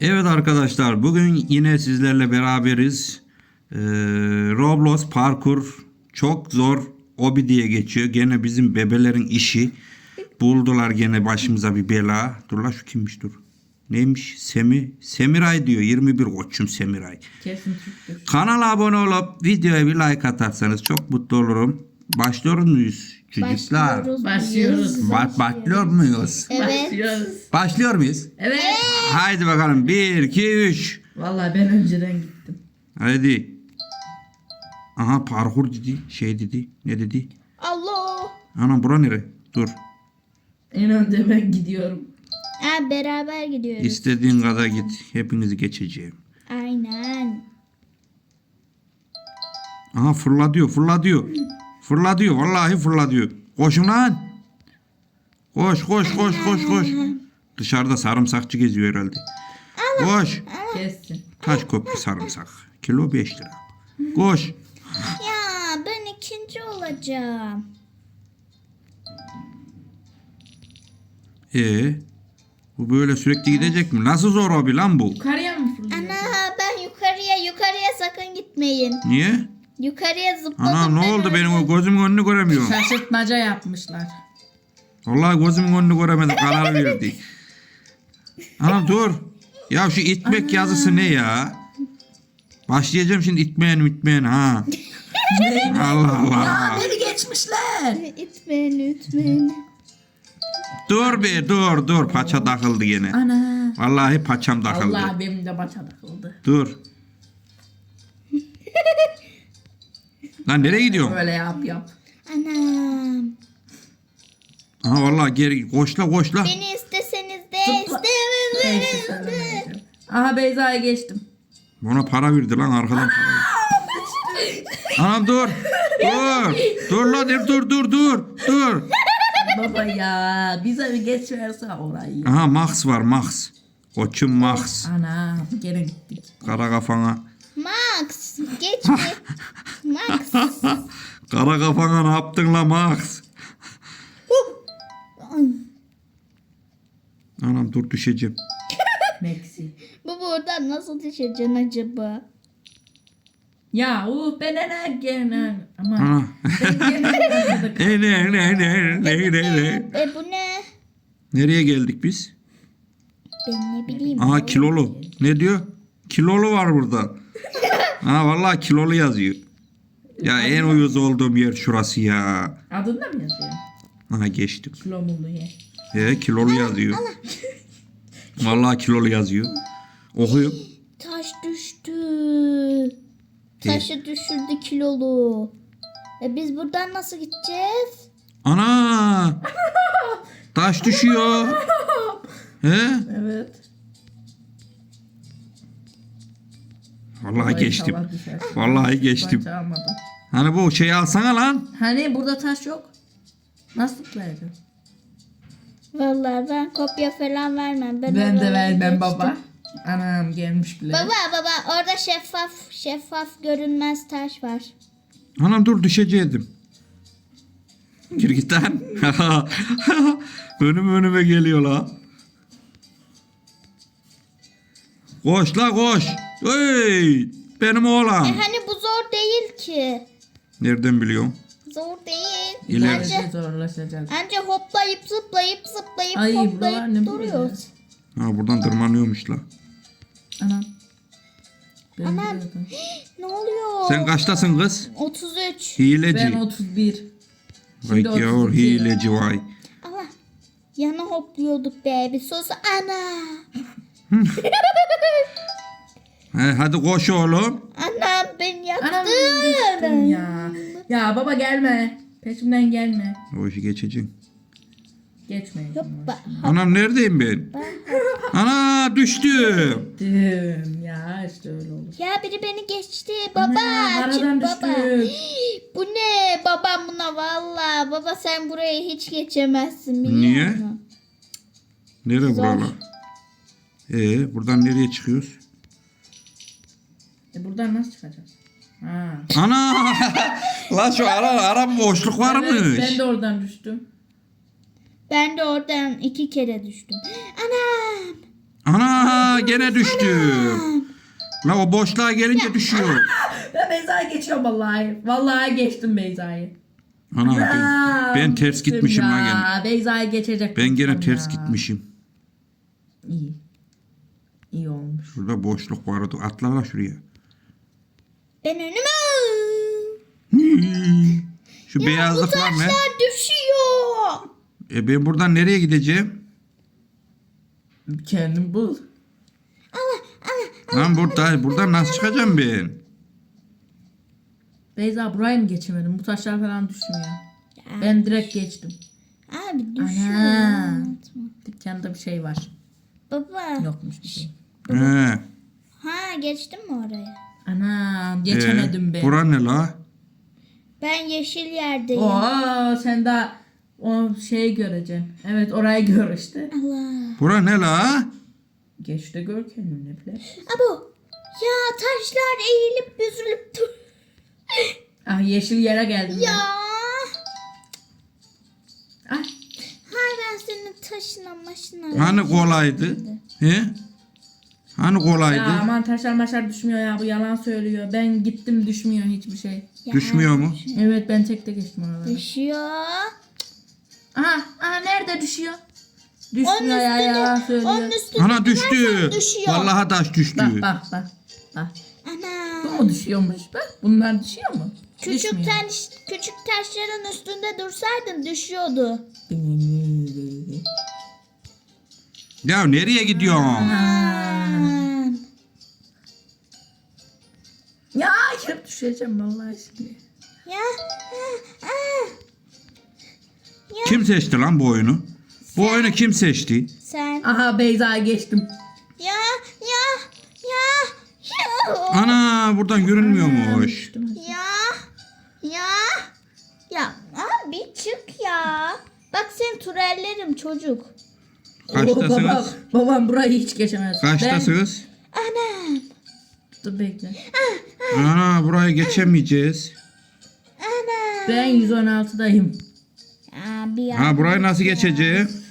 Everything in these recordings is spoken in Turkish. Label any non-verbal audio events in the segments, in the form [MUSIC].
Evet arkadaşlar bugün yine sizlerle beraberiz. Ee, Roblox parkur çok zor obi diye geçiyor. Gene bizim bebelerin işi. Buldular gene başımıza bir bela. Dur la şu kimmiş dur. Neymiş? Semi, Semiray diyor. 21 koçum Semiray. Kesin Türktür. Kanala abone olup videoya bir like atarsanız çok mutlu olurum. Başlıyor muyuz çocuklar? Başlıyoruz. Başlıyoruz. Ba- başlıyor muyuz? Evet. Başlıyoruz. Başlıyor muyuz? Evet. Haydi bakalım. 1, 2, 3. Vallahi ben önceden gittim. Hadi. Aha parkur dedi. Şey dedi. Ne dedi? Allah. Anam bura nere? Dur. En önde ben gidiyorum. Ha, beraber gidiyoruz. İstediğin kadar git. Hepinizi geçeceğim. Aynen. Aha fırla diyor. Fırla diyor. Fırla diyor. Vallahi fırla diyor. Koşun lan. Koş koş koş koş koş. Dışarıda sarımsakçı geziyor herhalde. Koş. Kessin. Taş köprü sarımsak. Kilo 5 lira. Koş. Ya ben ikinci olacağım. Ee, bu böyle sürekli gidecek mi? Nasıl zor hobi lan bu? Yukarıya mı fırlıyorsun? Ana ben yukarıya yukarıya sakın gitmeyin. Niye? Yukarıya zıpladım. Ana ne ben oldu öyle. benim o gözümün önünü göremiyorum. Şaşırtmaca yapmışlar. Vallahi gözümün önünü göremedim karar verdi. Ana dur. Ya şu itmek yazısı ne ya? Başlayacağım şimdi itmeyen itmeyen ha. Allah Allah. Beni geçmişler. İtmeyin itmeyin. Dur be dur dur paça takıldı gene. Ana. Vallahi paçam takıldı. Allah benim de başa takıldı. Dur. [LAUGHS] Lan nereye gidiyorsun? Böyle yap yap. Anam. Aha vallahi geri koşla koşla. Beni isteseniz de Zıpla. Neyse istemezseniz de. söylemeyeceğim. Aha Beyza'ya geçtim. Bana para verdi lan arkadan para. Anam dur. Dur. Dur lan dur dur dur dur. Dur. Baba ya bize bir geçerse orayı. Aha Max var Max. Koçum Max. Ana gene gittik. Kara kafana. Max geçme. [LAUGHS] Max. [LAUGHS] Kara kafana ne yaptın la Max? Anam dur düşeceğim. Maxi. Bu buradan nasıl düşeceksin acaba? Ya uh ben ne gene. Ama Ana. gene E [LAUGHS] ne ne ne ne ne ne. E bu ne? Nereye geldik biz? Ben ne bileyim. Aha kilolu. Ne diyor? Kilolu var burada. [LAUGHS] Ha vallahi kilolu yazıyor. Ya en uyuz olduğum yer şurası ya. Adında mı yazıyor? Aha geçtim. Kilo mulu ye. He kilolu yazıyor. Vallahi kilolu yazıyor. Okuyor. Taş düştü. Taşı düşürdü kilolu. E biz buradan nasıl gideceğiz? Ana! [LAUGHS] Taş düşüyor. [LAUGHS] He? Evet. Vallahi geçtim. inşallah düşer. Vallahi geçtim. Ben çalmadım. Hani bu şeyi alsana lan. Hani burada taş yok. Nasıl tıklayacağım? Vallahi ben kopya falan vermem. Ben, Ben de vermem geçtim. baba. Anam gelmiş bile. Baba baba orada şeffaf şeffaf görünmez taş var. Anam dur düşecektim. Gir git lan. [LAUGHS] önüm önüme geliyor la. Koş la koş. Hey, benim oğlan. E hani bu zor değil ki. Nereden biliyorum? Zor değil. İleride. Anca, İleride zorlaşacağız. anca hoplayıp zıplayıp zıplayıp Ay, buralar hoplayıp ne duruyoruz. Ha buradan tırmanıyormuş la. Anam. Ben Anam. biliyordum. [GASPS] Ne oluyor? Sen kaçtasın kız? 33. Hileci. Ben 31. Vay Şimdi yavur 32. hileci vay. Allah. Yana hopluyorduk be. Bir sos ana. [LAUGHS] He, hadi koş oğlum. Anam beni yaktı. Anam düştüm ya. Ya baba gelme. Peşimden gelme. O işi geçeceksin. Geçmeyin. Hoppa. Anam neredeyim ben? [LAUGHS] Ana düştüm. Düştüm ya işte öyle olur. Ya biri beni geçti. Baba. Ana, aradan baba. düştük. [GASPS] Bu ne? Babam buna valla. Baba sen burayı hiç geçemezsin biliyor Niye? musun? Nere Zor. buralar? Ee, buradan nereye çıkıyoruz? E buradan nasıl çıkacağız? Ha. Ana! [LAUGHS] La şu ara ara boşluk varmış. Evet, ben de oradan düştüm. Ben de oradan iki kere düştüm. Anam. Ana gene düştüm. La o boşluğa gelince düşüyor. [LAUGHS] Ben Beyza'ya geçiyorum vallahi. Vallahi geçtim Beyza'yı. Ana ben, ben ters gitmişim ya. la gene. Beyza'ya geçecek. Ben gene ters ya. gitmişim. İyi. İyi olmuş. Şurada boşluk vardı. Atla la şuraya. Ben önüme. Şu Ya beyazlıklar ne? taşlar düşüyor. E ben buradan nereye gideceğim? Kendin bul. Lan burada, buradan nasıl çıkacağım ben? Beyza burayı mı geçemedim? Bu taşlar falan düşmüyor. Ben direkt geçtim. Abi düşüyor. Ana. Dükkanda bir şey var. Baba. Yokmuş bir şey. He. Ha geçtin mi oraya? Anam e, geçemedim ben. Bura ne la? Ben yeşil yerdeyim. Oo sen daha o şeyi göreceksin. Evet orayı gör işte. Allah. Bura ne la? Geç de gör kendini bile. Abo. Ya taşlar eğilip büzülüp dur. Ah yeşil yere geldim Ya. ben. Ah, Hay ben senin taşına maşına. Hani kolaydı? He? Hani kolaydı? ya aman taşlar maşlar düşmüyor ya bu yalan söylüyor. Ben gittim düşmüyor hiçbir şey. Ya, Düşmüyor mu? Evet ben tek de geçtim oraları. Düşüyor. Aha, aha nerede düşüyor? Onun Düşmüyor ya yalan üstüne, söylüyor. onun üstüne Ana düştü. binersen düşüyor. Vallahi taş düştü. Bak bak bak. bak. Ana. Bu mu düşüyormuş? Bak bunlar düşüyor mu? Küçük, Düşmüyor. taş, küçük taşların üstünde dursaydın düşüyordu. Ya nereye gidiyorsun? Aman. Ya hep düşeceğim vallahi şimdi. Ya. ah, ah. Kim seçti lan bu oyunu? Bu oyunu kim seçti? Sen. Aha Beyza'ya geçtim. Ya ya ya. Ya. Ana buradan görünmüyormuş. Ya. Ya. Ya abi çık ya. Bak sen turellerim çocuk. Oo, babam, Kaçtasınız? babam burayı hiç geçemez. Kaçtasınız? Anam. Ben, dur bekle. Ana burayı geçemeyeceğiz. Anam. Ben 116'dayım. Abi ya. Ha burayı nasıl geçeceğiz?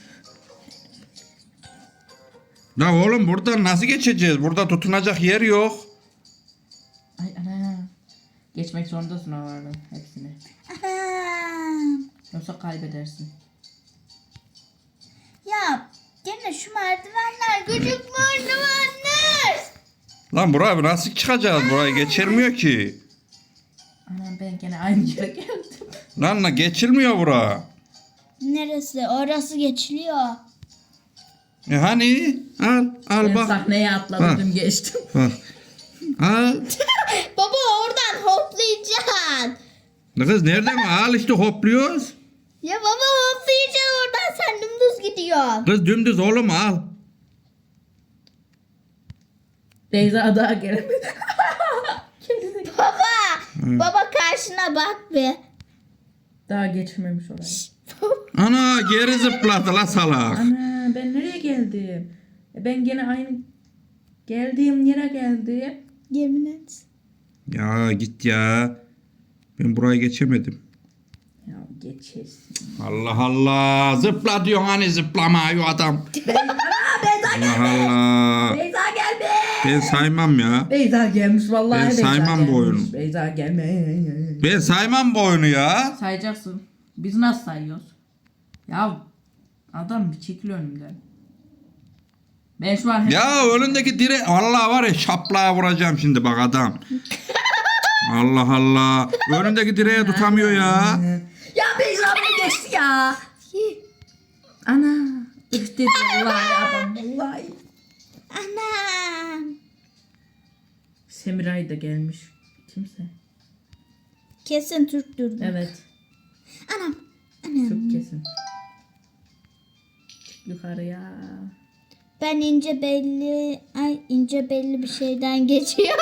La oğlum buradan nasıl geçeceğiz? Burada tutunacak yer yok. Ay ana. Geçmek zorundasın oralardan hepsini. Anam. Yoksa kaybedersin. Ya gene şu merdivenler küçük merdivenler. Lan buraya nasıl çıkacağız? Burayı geçirmiyor ki. Anam ben gene aynı yere geldim. Lan la geçilmiyor bura. Neresi? Orası geçiliyor. E hani? Al al Ben bak. sahneye atladım geçtim. Bak. Al. [LAUGHS] Baba oradan hoplayacaksın. La Kız nereden al işte hopluyoruz. Ya baba hoplayacaksın oradan sen dümdüz gidiyorsun. Kız dümdüz oğlum al. Beyza daha gelemedi. [LAUGHS] Baba. Baba karşına bak bir. daha geçmemiş orayı. Ana geri zıpladı la salak. Ana ben nereye geldim? E, Ben gene aynı geldiğim yere geldim. Yemin et. Ya git ya. Ben burayı geçemedim. Geçersin. Allah Allah. Zıpla diyorsun hani zıplamıyor adam. [LAUGHS] Allah Allah. Beyza geldi. Ben saymam ya. Beyza gelmiş vallahi Ben Beyza saymam bu gelmiş. oyunu. Beyza gelme. Ben saymam bu oyunu ya. Sayacaksın. Biz nasıl sayıyoruz? Ya adam bir çekil önümden. Ben şu an Ya önündeki dire Allah var ya şaplağa vuracağım şimdi bak adam. [LAUGHS] Allah Allah. Önündeki direğe tutamıyor ya. Ya Beyza beni geçti ya. Ana. Üf dedi vallahi adam. Vallahi. Anam. Semiray da gelmiş. Kimse. Kesin Türktür bu. Evet. Anam. Anam. Çok kesin. Yukarıya. Ben ince belli, ay ince belli bir şeyden [LAUGHS] geçiyor.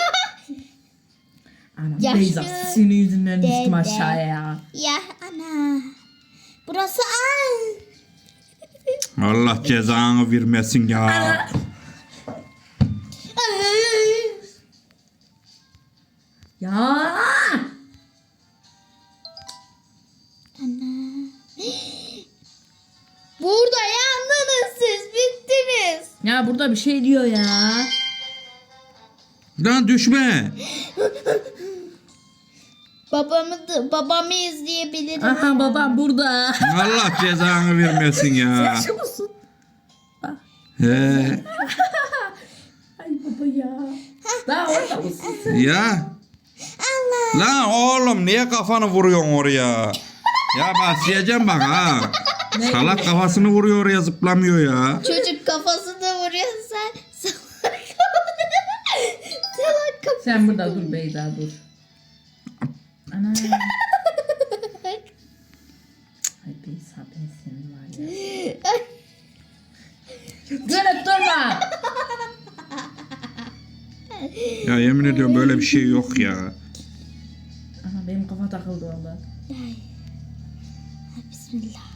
Anam Yaşlı Beyza senin yüzünden düştüm dede. aşağıya ya. ya ana. Burası ay. Allah cezanı vermesin ya. Ya. Ana. Burada yandınız siz bittiniz. Ya burada bir şey diyor ya. Lan düşme. [LAUGHS] Babamı da, babamı izleyebilirim. Aha babam burada. [LAUGHS] Allah cezanı vermesin ya. Şu musun? He. [LAUGHS] Ay baba ya. Daha orada mısın sen? Ya. Lan oğlum niye kafanı vuruyorsun oraya? Ya başlayacağım bak ha. Salak kafasını vuruyor oraya zıplamıyor ya. Çocuk kafasını vuruyor sen. Salak Salak kafası. Sen burada dur Beyza dur. Ana. [LAUGHS] Ay Beyza ben senin var ya. [LAUGHS] Dönüp durma. Ya yemin ediyorum böyle bir şey yok ya. Ana benim kafa takıldı valla. Bismillah.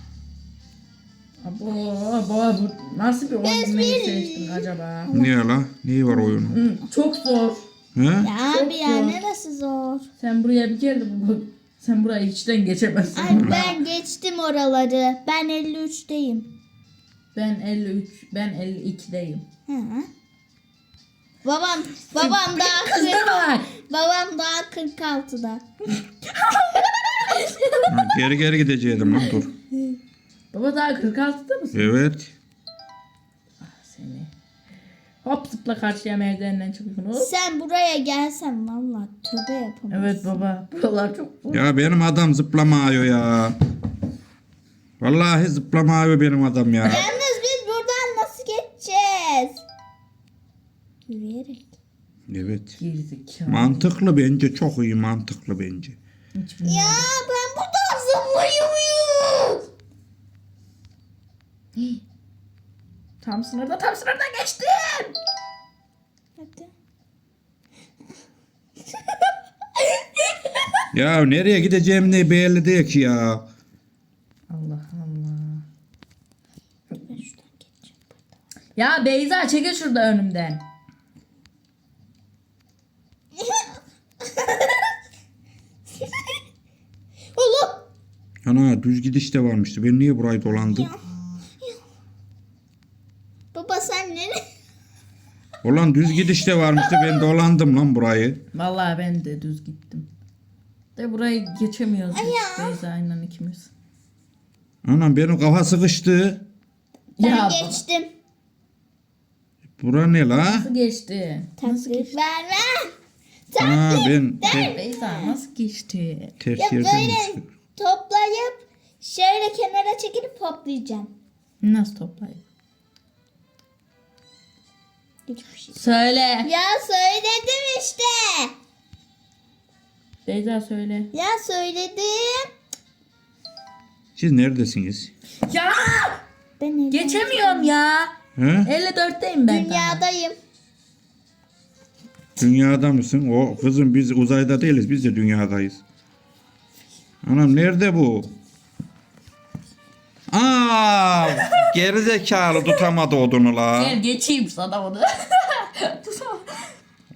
Abo, abo bu nasıl bir oyun neyi seçtin acaba? Niye la? Niye var oyunun? Hı, çok zor. He? Ya abi ya zor. neresi zor? Sen buraya bir gel de bu- sen burayı içten geçemezsin. Ay ben geçtim oraları. Ben 53'teyim. Ben 53, ben 52'deyim. Hı hı. Babam babam daha kırk- var. babam daha 46'da. Ha, Geri geri gidecektim lan dur. Baba daha 46'da mısın? Evet. Hop zıpla karşıya merdivenden çıkıyorsun. Hop. Sen buraya gelsen valla tövbe yapamazsın. Evet baba. Buralar çok zor. Ya benim adam zıplamıyor ya. Vallahi zıplamıyor benim adam ya. Yalnız biz buradan nasıl geçeceğiz? Yürüyerek. Evet. Gerizekalı. Mantıklı bence çok iyi mantıklı bence. Hiç bilmiyorum. Ya ben buradan zıplayamıyorum. Tam sınırda tam sınırda geçtim. Hadi. [LAUGHS] Ya nereye gideceğim ne belli değil ki ya. Allah Allah. Ben şuradan geçeceğim. Ya Beyza çekil şurada önümden. [LAUGHS] Allah. Ana düz gidiş de varmıştı. Ben niye burayı dolandım sen nereye? Ulan düz gidiş de varmıştı. Ben dolandım lan burayı. Vallahi ben de düz gittim. De burayı geçemiyoruz biz Beyza'yla ikimiz. Anam benim kafa sıkıştı. Ben Ya geçtim. Bura ne la? nasıl geçti? Nasıl geçti? verme. Ha ben te- Beyza nasıl geçti? ters Ya yerden böyle düştüm. toplayıp şöyle kenara çekilip toplayacağım. Nasıl toplayayım? Hiçbir şey. Söyle. Ya söyledim işte. Beyza söyle. Ya söyledim. Siz neredesiniz? Ya Ben geçemiyorum ya. He? 54'teyim ben. daha. Dünyadayım. Dünyada mısın? O kızım biz uzayda değiliz. Biz de dünyadayız. Anam nerede bu? Aa, gerizekalı tutamadı odunu la. Gel geçeyim sana onu.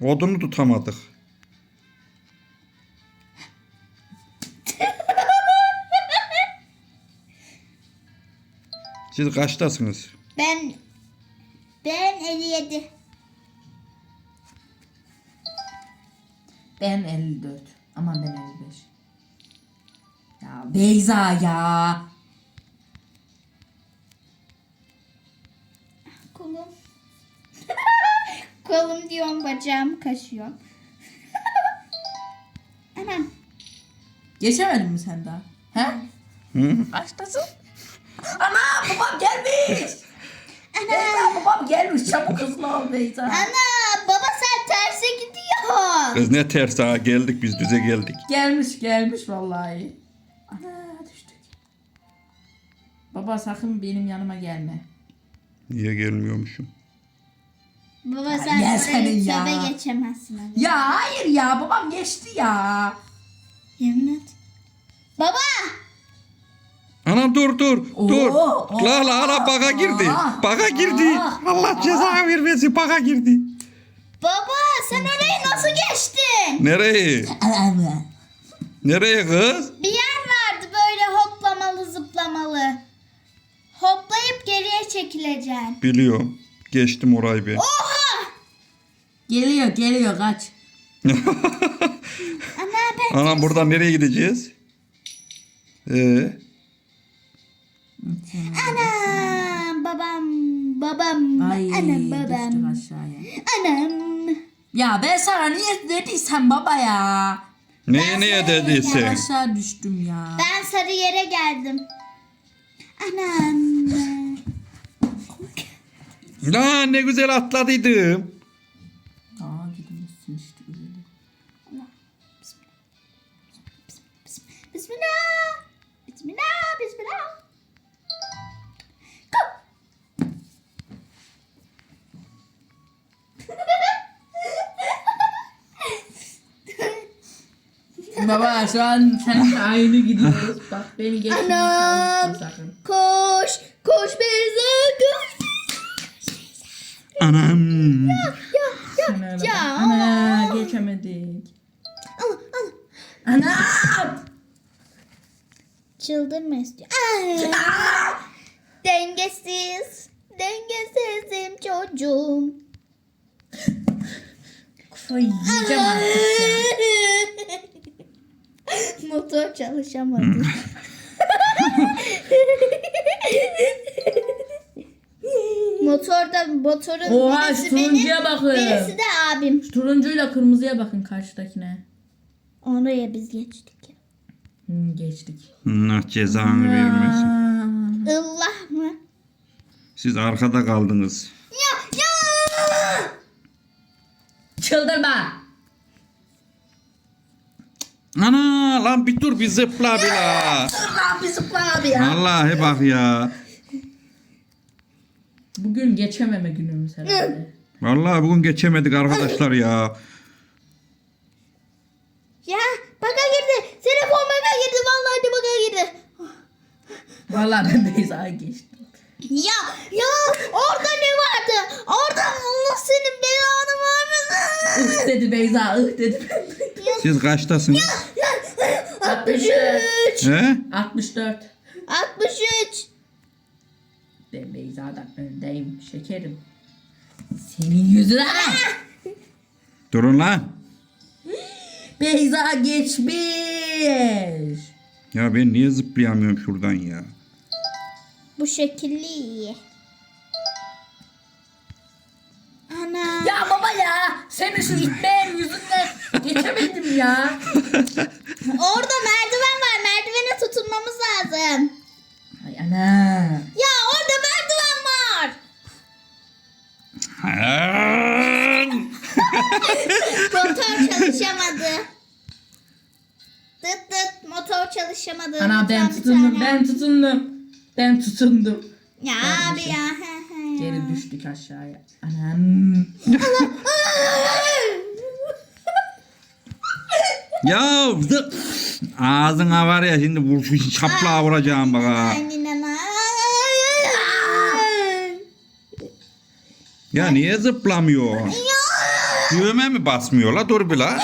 [LAUGHS] Odunu tutamadık. Siz kaçtasınız? Ben ben 57. ben 54. Aman ben 55. Ya Beyza ya. Kolum diyorum bacağım kaşıyor. [LAUGHS] Anam. Geçemedin mi sen daha? He? Hı? Kaçtasın? Ana babam gelmiş. [LAUGHS] Beyza babam gelmiş. Çabuk hızlı ol Beyza. Ana baba sen terse gidiyor. Kız ne ters ha geldik biz düze geldik. Gelmiş gelmiş vallahi. Ana düştük. Baba sakın benim yanıma gelme. Niye gelmiyormuşum? Baba sen burayı senin ya. tövbe geçemezsin. Abi. Ya hayır ya babam geçti ya. Yemin et. Baba. Ana dur dur dur. Oo, La la la baka girdi. Baka girdi. Allah ceza vermesin baka girdi. Baba sen orayı nasıl geçtin? Nereye? Nereye kız? Bir yer vardı böyle hoplamalı zıplamalı. Hoplayıp geriye çekileceksin. Biliyorum. Geçtim orayı bir. Geliyor geliyor kaç. [LAUGHS] Ana ben. Anam buradan nereye gideceğiz? Ee, Anam babam babam Ay anam babam aşağıya. anam. Ya ben sana niye dediysem baba ya. neye neye dediyse. Aşağı düştüm ya. Ben sarı yere geldim. Anam. La ne güzel atladıydım. Aa gitmişsin işte öyle. Bismillah. Bismillah. Bismillah. Go. Baba şu an seninle aynı gidiyoruz. Bak beni geçmeye Anam. sakın. Koş Beyza. Koş. Anam. Ana, Ya, ana geçemedik. Al al. Ana! Çıldırma istiyor. Ay. Dengesiz. Dengesizim çocuğum. Kafayı yiyeceğim artık. Motor çalışamadı. [LAUGHS] [LAUGHS] Motorda motorun Oha şu birisi benim, turuncuya bakın. birisi de abim. Şu turuncuyla kırmızıya bakın karşıdakine. Oraya biz geçtik. Hmm, geçtik. Allah cezanı vermesin. Allah mı? Siz arkada kaldınız. Ya ya. Çıldırma. Ana lan bir dur bir zıpla bir la. Allah bir zıpla abi ya. Vallahi bak ya. Bugün geçememe günümüz herhalde. Vallahi bugün geçemedik arkadaşlar ya. Ya baka girdi. Telefon baka girdi. Vallahi de baka girdi. Vallahi ben Beyza'ya geçtim. Ya ya orada ne vardı? Orada Allah senin belanı vermesin. Ih dedi Beyza, ih dedi. Siz kaçtasınız? 63. He? 64. 63. Ben Beyza'dan öndeyim şekerim. Senin yüzüne. Durun lan. Beyza geçmiş. Ya ben niye zıplayamıyorum şuradan ya? Bu şekilli iyi. Ana. Ya baba ya. Senin şu itmeyen yüzünden geçemedim ya. Orada merdiven var. Merdivene tutunmamız lazım. Çalışamadı. Ana ben Lütfen bir tutundum, tane. ben tutundum. Ben tutundum. Ya abi ya. he he ya. Geri düştük aşağıya. Anam. [LAUGHS] ya zı- ağzına var ya şimdi vur şu şaplağı vuracağım bak ha. Ana. Ya niye zıplamıyor? Düğme mi basmıyor la dur bir la.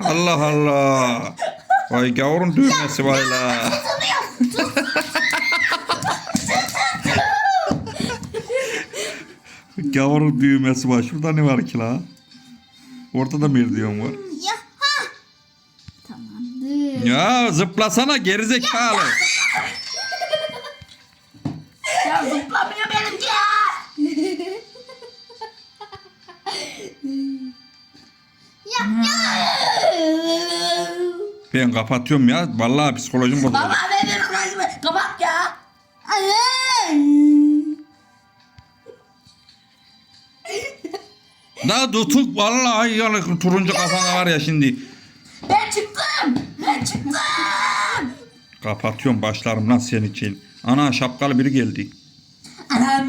Allah Allah. Vay gavurun düğmesi vay la. gavurun düğmesi var. Şurada ne var ki la? Orada da merdiven var. Ya ha. Tamamdır. Ya zıplasana gerizekalı. Ya zıplamıyor benimki ya. [LAUGHS] Ya ya. Ben kapatıyorum ya. Vallahi psikolojim bozuldu. Baba ben benim kulağımı kapat ya. Daha tutuk vallahi yani turuncu kafana var ya şimdi. Ben çıktım. Ben çıktım. Kapatıyorum başlarım lan senin için. Ana şapkalı biri geldi. Anam.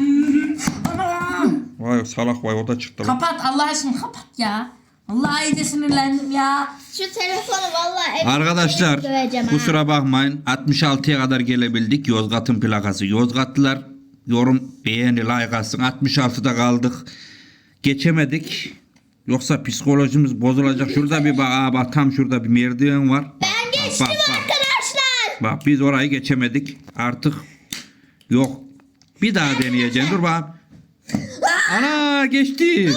Anam. Vay salak vay o da çıktı. Kapat Allah aşkına kapat ya. Allah iyice sinirlendim ya. Şu telefonu vallahi Arkadaşlar döveceğim ha. kusura bakmayın 66'ya kadar gelebildik Yozgat'ın plakası. Yozgatlılar yorum beğeni like atsın 66'da kaldık. Geçemedik. Yoksa psikolojimiz bozulacak. Şurada bir bak, aa, bak tam şurada bir merdiven var. Ben geçtim bak, bak. arkadaşlar. Bak biz orayı geçemedik. Artık yok. Bir daha deneyeceğim. Dur bak. Ana Vallahi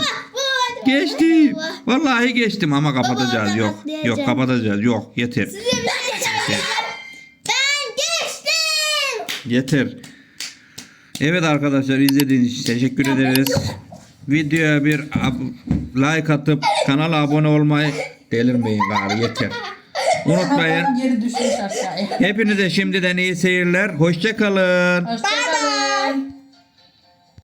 geçtim. Vallahi geçtim ama kapatacağız. Baba, Yok. Yok kapatacağız. Yok yeter. Size bir şey söyleyeceğim. Ben geçtim. Yeter. Evet arkadaşlar izlediğiniz için teşekkür ederiz. Videoya bir ab- like atıp kanala abone olmayı delirmeyin gari yeter. Unutmayın. Kafam geri düşmüş aşağıya. Hepinize şimdiden iyi seyirler. Hoşçakalın. Hoşça